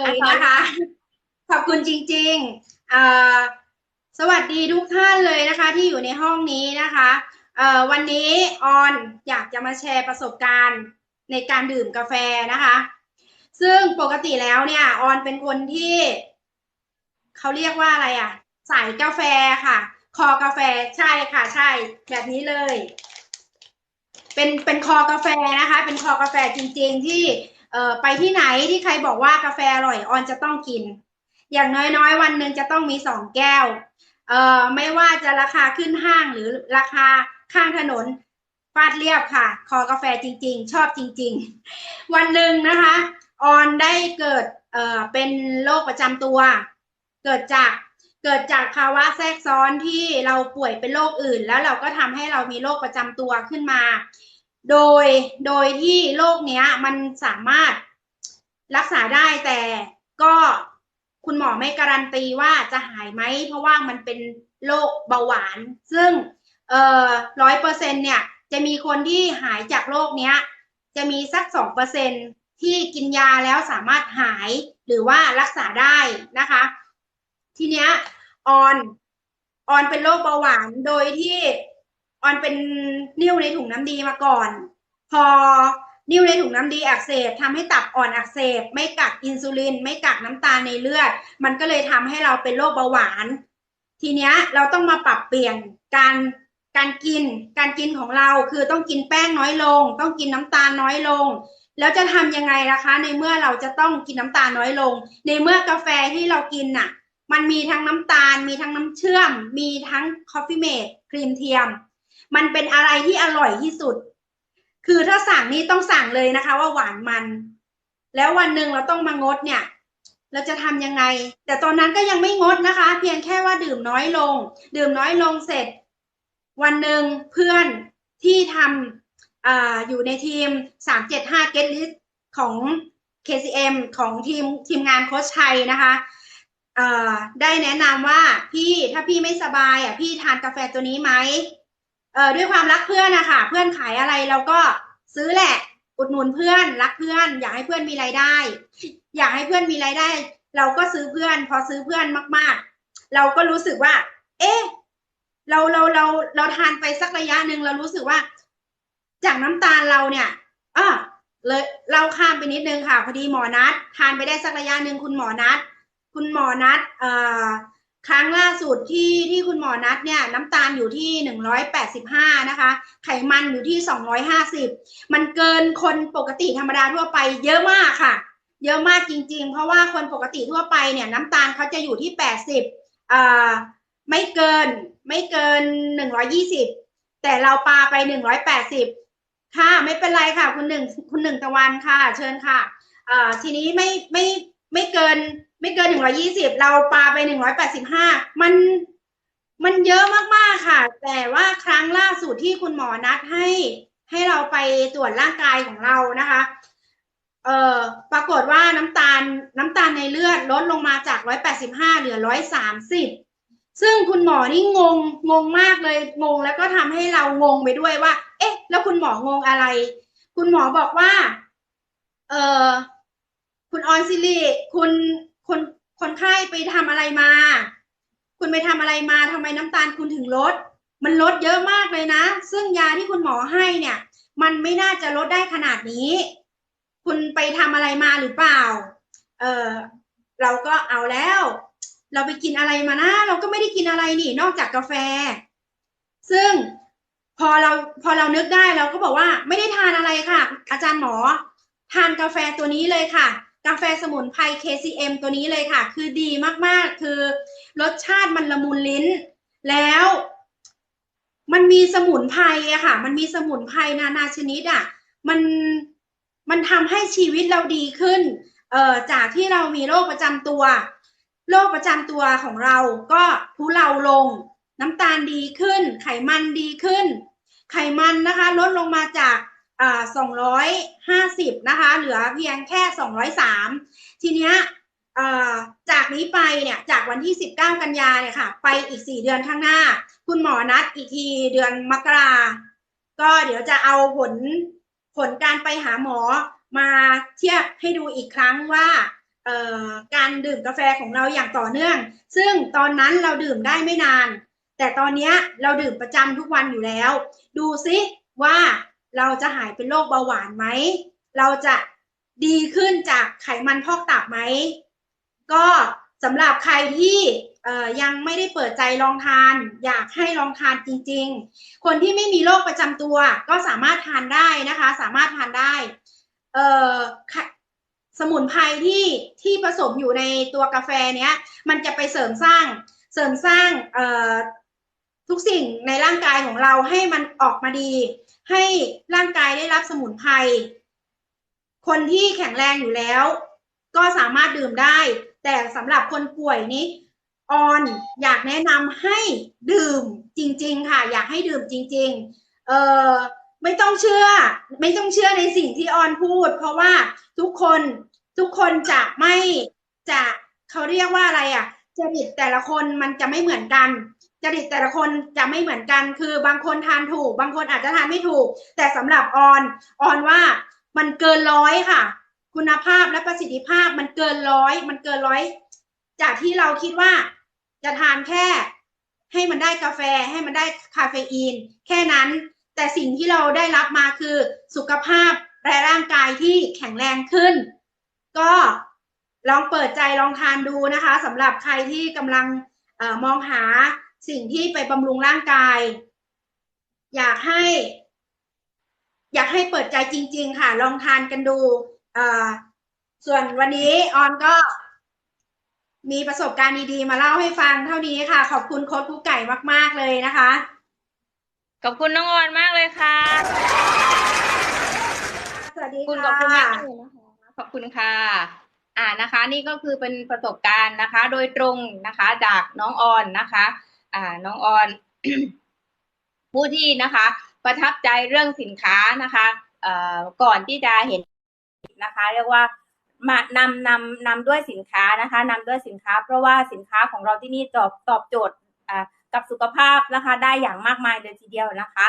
เลยนะคะ ขอบคุณจริงๆอ่าสวัสดีทุกท่านเลยนะคะ ที่อยู่ในห้องนี้นะคะเอ่อวันนี้ออนอยากจะมาแชร์ประสบการณ์ในการดื่มกาแฟนะคะ ซึ่งปกติแล้วเนี่ยออนเป็นคนที่เขาเรียกว่าอะไรอะสายกาแฟค่ะ คอกาแฟใช่ค่ะใช่ แบบนี้เลย เป็นเป็นคอกาแฟนะคะ เป็นคอกาแฟจริง ๆ ที่เออไปที่ไหนที่ใครบอกว่ากาแฟอร่อยออนจะต้องกิน อย่างน้อยๆ วันหนึ่งจะต้องมีสองแก้วเอ่อไม่ว่าจะราคาขึ้นห้างหรือราคาข้างถนนฟาดเรียบค่ะ คอกาแฟจริง ๆ ชอบจริง ๆ วันหนึ่งนะคะออนได้เกิดเอ่อเป็นโรคประจำตัว เกิดจากเกิดจากภาวะแทรกซ้อนที่เราป่วยเป็นโรคอื่น แล้วเราก็ทำให้เรามีโรคประจำตัวขึ้นมา โดยโดยที่โรคเนี้ย มันสามารถรักษาได้แต่ก็คุณหมอไม่การันตีว่าจะหายไหม เพราะว่ามันเป็นโรคเบาหวาน ซึ่งเอ่อร้อยเปอร์เซ็นเนี่ย จะมีคนที่หายจากโรคเนี้ย จะมีสักสองเปอร์เซ็นที่กินยาแล้วสามารถหายหรือว่ารักษาได้นะคะ ทีเนี้ยออนออนเป็นโรคเบาหวานโดยที่ ออนเป็นนิ่วในถุงน้ำดีมาก่อน พอนิ่วในถุงน้ำดีอักเสบทำให้ตับอ่อนอักเสบ ไม่กักอินซูลิน ไม่กักน้ำตาลในเลือด มันก็เลยทำให้เราเป็นโรคเบาหวาน ทีเนี้ยเราต้องมาปรับเปลี่ยนการการกิน การกินของเราคือต้องกินแป้งน้อยลง ต้องกินน้ำตาลน้อยลง แล้วจะทำยังไงล่ะคะ ในเมื่อเราจะต้องกินน้ำตาลน้อยลง ในเมื่อกาแฟที่เรากินน่ะ มันมีทั้งน้ำตาล มีทั้งน้ำเชื่อม มีทั้งคอฟฟี่เมดครีมเทียม มันเป็นอะไรที่อร่อยที่สุด คือถ้าสั่งนี่ต้องสั่งเลยนะคะ ว่าหวานมัน แล้ววันหนึ่งเราต้องมางดเนี่ย เราจะทำยังไง แต่ตอนนั้นก็ยังไม่งดนะคะ เพียงแค่ว่าดื่มน้อยลง ดื่มน้อยลงเสร็จ วันหนึ่งเพื่อนที่ทำออยู่ในทีม 375 Get List ของ KCM ของทีมทีมงานโค้ชชัยนะคะได้แนะนำว่าพี่ถ้าพี่ไม่สบายอะพี่ทานกาแฟตัวนี้ไหม เอ่อด้วยความรักเพื่อนนะคะเพื่อนขายอะไรเราก็ซื้อแหละ อุดหนุนเพื่อนรักเพื่อน อยากให้เพื่อนมีรายได้ อยากให้เพื่อนมีรายได้ เราก็ซื้อเพื่อน พอซื้อเพื่อนมาก ๆ เราก็รู้สึกว่า เอ๊ะเราเราเราเราทานไปสักระยะหนึ่งเรารู้สึกว่า จากน้ำตาลเราเนี่ยอะเลยเราข้ามไปนิดนึงค่ะ พอดีหมอนัดทานไปได้สักระยะหนึ่งคุณหมอนัดคุณหมอนัดเอ่อ ครั้งล่าสุดที่ที่คุณหมอนัดเนี่ยน้ำตาลอยู่ที่หนึ่งร้อยแปดสิบห้านะคะ ไขมันอยู่ที่สองร้อยห้าสิบมันเกินคนปกติธรรมดาทั่วไปเยอะมากค่ะ เยอะมากจริง ๆ เพราะว่าคนปกติทั่วไปเนี่ยน้ำตาลเขาจะอยู่ที่แปดสิบอ่าไม่เกินไม่เกินหนึ่งร้อยี่สิบแต่เราปาไปหนึ่งร้อยแปดสิบค่ะไม่เป็นไรค่ะ คุณหนึ่งคุณหนึ่งตะวันค่ะ เชิญค่ะอ่าทีนี้ไม่ไม่ ไม่เกิน ไม่เกินหนึ่งร้อยี่สิบเราปาไปหนึ่งร้อยแปดสิบห้ามันมันเยอะมากๆค่ะ แต่ว่าครั้งล่าสุดที่คุณหมอนัดให้ ให้เราไปตรวจร่างกายของเรานะคะเอ่อปรากฏว่าน้ำตาลน้ำตาลในเลือดลดลงมาจาก185เหลือ130ซึ่งคุณหมอนี่งงงงมากเลยงงแล้วก็ทำให้เรางงไปด้วยว่า เอ๊ะ แล้วคุณหมองงอะไร คุณหมอบอกว่า เอ่อ คุณออนซิลีคุณคนคนไข้ไปทำอะไรมา คุณไปทำอะไรมาทำไมน้ำตาลคุณถึงลด มันลดเยอะมากเลยนะ ซึ่งยาที่คุณหมอให้เนี่ย มันไม่น่าจะลดได้ขนาดนี้ คุณไปทำอะไรมาหรือเปล่า เออเราก็เอาแล้ว เราไปกินอะไรมานะ เราก็ไม่ได้กินอะไรนี่ นอกจากกาแฟ ซึ่งพอเราพอเรานึกได้เราก็บอกว่าไม่ได้ทานอะไรค่ะ อาจารย์หมอ ทานกาแฟตัวนี้เลยค่ะ กาแฟสมุนไพร KCM ตัวนี้เลยค่ะ คือดีมากๆ คือรสชาติมันละมุนลิ้น แล้วมันมีสมุนไพรอะค่ะ มันมีสมุนไพรนานาชนิดอะมันมันทำให้ชีวิตเราดีขึ้น เอ่อ จากที่เรามีโรคประจำตัว โรคประจำตัวของเราก็ทุเลาลง น้ำตาลดีขึ้น ไขมันดีขึ้น ไขมันนะคะ ลดลงมาจาก อ่า250นะคะ เหลือเพียงแค่203ทีเนี้ยอ่าจากนี้ไปเนี่ยจากวันที่ 19 กันยาเนี่ยค่ะ ไปอีก 4 เดือนข้างหน้า คุณหมอนัดอีกทีเดือนมกราก็เดี๋ยวจะเอาผลผลการไปหาหมอมาเทียบให้ดูอีกครั้งว่าเอ่อการดื่มกาแฟของเราอย่างต่อเนื่อง ซึ่งตอนนั้นเราดื่มได้ไม่นาน แต่ตอนเนี้ยเราดื่มประจำทุกวันอยู่แล้ว ดูซิว่า เราจะหายเป็นโรคเบาหวานไหม เราจะดีขึ้นจากไขมันพอกตับไหม ก็สำหรับใครที่ยังไม่ได้เปิดใจลองทาน อยากให้ลองทานจริง ๆ คนที่ไม่มีโรคประจำตัว ก็สามารถทานได้นะคะ สามารถทานได้สมุนไพรที่ที่ผสมอยู่ในตัวกาแฟเนี้ย มันจะไปเสริมสร้างเสริมสร้างอ ทุกสิ่งในร่างกายของเราให้มันออกมาดี ให้ร่างกายได้รับสมุนไพรคนที่แข็งแรงอยู่แล้ว ก็สามารถดื่มได้ แต่สำหรับคนป่วยนี้ออนอยากแนะนำให้ดื่มจริง ๆ ค่ะ อยากให้ดื่มจริง ๆ เออไม่ต้องเชื่อ ไม่ต้องเชื่อในสิ่งที่ออนพูด เพราะว่าทุกคนทุกคนจะไม่จะเขาเรียกว่าอะไรอะจริตแต่ละคนมันจะไม่เหมือนกัน จริตแต่ละคนจะไม่เหมือนกัน คือบางคนทานถูก บางคนอาจจะทานไม่ถูก แต่สำหรับออนออนว่ามันเกินร้อยค่ะ คุณภาพและประสิทธิภาพมันเกินร้อย มันเกินร้อย จากที่เราคิดว่าจะทานแค่ ให้มันได้กาแฟให้มันได้คาเฟอีน แค่นั้น แต่สิ่งที่เราได้รับมาคือสุขภาพและร่างกายที่แข็งแรงขึ้น ก็ลองเปิดใจลองทานดูนะคะสำหรับใครที่กำลังออมองหา สิ่งที่ไปบำรุงร่างกาย อยากให้ อยากให้เปิดใจจริง ๆ ค่ะ ลองทานกันดูเอ่อส่วนวันนี้ออนก็มีประสบการณ์ดีๆ มาเล่าให้ฟังเท่านี้ค่ะ ขอบคุณโค้ชกุ๊กไก่มาก ๆ เลยนะคะ ขอบคุณน้องออนมากเลยค่ะ สวัสดีคุณขค่ะอบคุณมากเลยนะคะขอบคุณค่ะ อ่านะคะ นี่ก็คือเป็นประสบการณ์นะคะ โดยตรงนะคะ จากน้องออนนะคะ อ่าน้องออนผู้ที่นะคะ ประทับใจเรื่องสินค้านะคะเอ่อก่อนที่จะเห็นนะคะ เรียกว่ามานำนำนำด้วยสินค้านะคะนำด้วยสินค้า เพราะว่าสินค้าของเราที่นี่ตอบตอบโจทย์อ่ากับสุขภาพนะคะ ได้อย่างมากมายเลยทีเดียวนะคะ